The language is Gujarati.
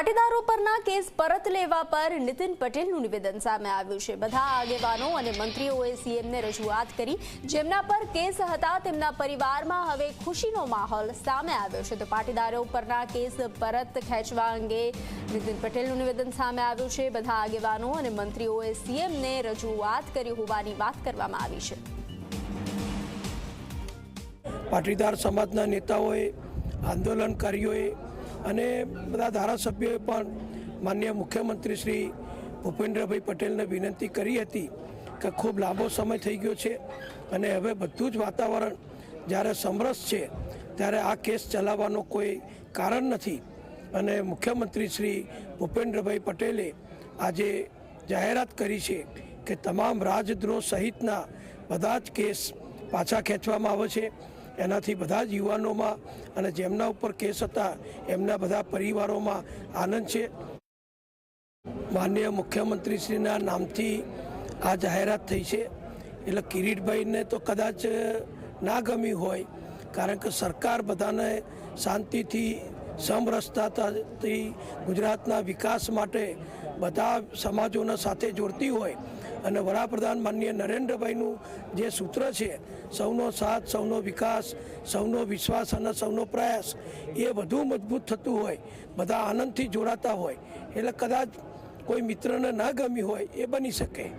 પાટીદારો પરના કેસ પરત લેવા પર નીતિન પટેલનું નિવેદન સામે આવ્યું છે. બધા આગેવાનો અને મંત્રીઓએ સીએમને રજૂઆત કરી. જેમના પર કેસ હતા, તેમના પરિવારમાં હવે ખુશીનો માહોલ સામે આવ્યો છે. તો પાટીદારો પરના કેસ પરત ખેંચવા અંગે નીતિન પટેલનું નિવેદન સામે આવ્યું છે. બધા આગેવાનો અને મંત્રીઓએ સીએમને રજૂઆત કરી હોવાની વાત કરવામાં આવી છે. પાટીદાર સમાજના નેતાઓએ આંદોલનકારીઓએ અને બધા ધારાસભ્યોએ પણ માન્ય મુખ્યમંત્રી શ્રી ભૂપેન્દ્રભાઈ પટેલને વિનંતી કરી હતી કે ખૂબ લાંબો સમય થઈ ગયો છે અને હવે બધું જ વાતાવરણ જ્યારે સમરસ છે ત્યારે આ કેસ ચલાવવાનો કોઈ કારણ નથી. અને મુખ્યમંત્રી શ્રી ભૂપેન્દ્રભાઈ પટેલે આજે જાહેરાત કરી છે કે તમામ રાજદ્રોહ સહિતના બધા જ કેસ પાછા ખેંચવામાં આવે છે. એનાથી બધા જ યુવાનોમાં અને જેમના ઉપર કેસ હતા, એમના બધા પરિવારોમાં આનંદ છે. માનનીય મુખ્યમંત્રીશ્રીના નામથી આ જાહેરાત થઈ છે. એટલે કિરીટભાઈને તો કદાચ ના ગમી હોય, કારણ કે સરકાર બધાને શાંતિથી સમરસતાથી ગુજરાતના વિકાસ માટે બધા સમાજોના સાથે જોડતી હોય અને વડાપ્રધાન માનનીય નરેન્દ્રભાઈનું જે સૂત્ર છે, સૌનો સાથ, સૌનો વિકાસ, સૌનો વિશ્વાસ અને સૌનો પ્રયાસ, એ વધુ મજબૂત થતું હોય, બધા આનંદથી જોડાતા હોય, એટલે કદાચ કોઈ મિત્રને ના ગમી હોય, એ બની શકે.